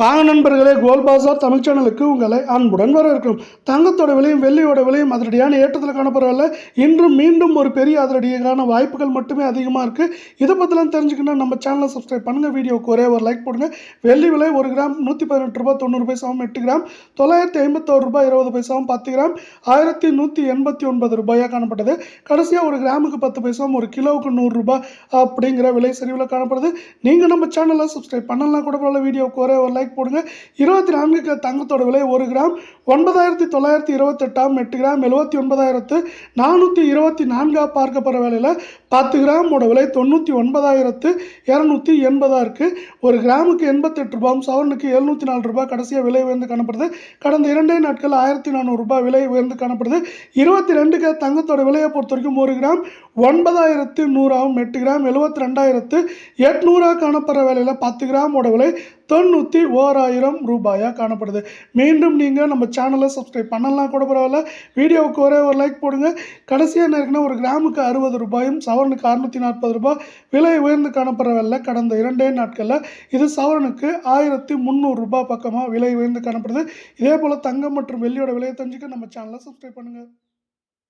வாங்க நண்பர்களே கோல் பாசார் தமிழ் சேனலுக்கு உங்களை அன்புடன் வரவேற்கும் தங்கத்தோட விலையும் வெள்ளியோட விலையும் அதிரடியான ஏற்றத்தில் காணப்படவில்லை. இன்றும் மீண்டும் ஒரு பெரிய அதிரடியான வாய்ப்புகள் மட்டுமே அதிகமாக இருக்குது இதை பற்றிலாம் தெரிஞ்சுக்கணும் நம்ம சேனலை சப்ஸ்கிரைப் பண்ணுங்கள் வீடியோக்கு ஒரே ஒரு லைக் போடுங்க. வெள்ளி விலை ஒரு கிராம் நூற்றி பதினெட்டு ரூபாய் தொண்ணூறு பைசாவும் எட்டு கிராம். தொள்ளாயிரத்தி ஐம்பத்தோரு ரூபாய் இருபது பைசாவும் பத்து கிராம். ஆயிரத்தி நூற்றி எண்பத்தி ஒன்பது ரூபாயாக காணப்பட்டது. கடைசியாக ஒரு கிராமுக்கு பத்து பைசாவும் ஒரு கிலோவுக்கு நூறுரூபா அப்படிங்கிற விலை சரிவில் காணப்படுது. நீங்கள் நம்ம சேனலை சப்ஸ்கிரைப் பண்ணலாம் கூட பரவாயில்ல வீடியோக்கு ஒரே ஒரு லைக் போடுங்க. இருபத்தி நான்கு க- தங்கத்தோட விலை ஒரு கிராம் ஒன்பதாயிரத்தி தொள்ளாயிரத்தி இருபத்தெட்டாம் எட்டு கிராம் எழுபத்தி ஒன்பதாயிரத்து நானூற்றி இருபத்தி நான்காக பார்க்கப்படுற விலையில் பத்து கிராமோட விலை தொண்ணூற்றி ஒன்பதாயிரத்து இரநூத்தி எண்பதாக இருக்குது ஒரு கிராமுக்கு எண்பத்தெட்டு ரூபாயும் சவரனுக்கு எழுநூற்றி நாலு ரூபாய் கடைசியாக விலை உயர்ந்து காணப்படுது. கடந்த இரண்டே நாட்கள் ஆயிரத்தி நானூறுரூபா விலை உயர்ந்து காணப்படுது. இருபத்தி ரெண்டுக்கு தங்கத்தோட விலையை பொறுத்த வரைக்கும் ஒரு கிராம் ஒன்பதாயிரத்து நூறாகவும் எட்டு கிராம் எழுபத்தி ரெண்டாயிரத்து எட்நூறாக காணப்படுற விலையில் பத்து கிராமோட விலை தொண்ணூற்றி ஓராயிரம் ரூபாயாக காணப்படுது. மீண்டும் நீங்கள் நம்ம சேனலை சப்ஸ்கிரைப் பண்ணலாம் கூட பரவாயில்ல. வீடியோவுக்கு ஒரே ஒரு லைக் போடுங்க. கடைசியாக நேரக்குன்னா ஒரு கிராமுக்கு அறுபது ரூபாயும் சவரனுக்கு அறுநூற்றி நாற்பது ரூபாய் விலை உயர்ந்து காணப்படுறவில்ல கடந்த இரண்டே நாட்களில் இது சவரனுக்கு ஆயிரத்தி முந்நூறு ரூபாய் பக்கமாக விலை உயர்ந்து காணப்படுது. இதே போல் தங்கம் மற்றும் வெள்ளியோட விலையை தெரிஞ்சுக்க நம்ம சேனலை சப்ஸ்கிரைப் பண்ணுங்கள்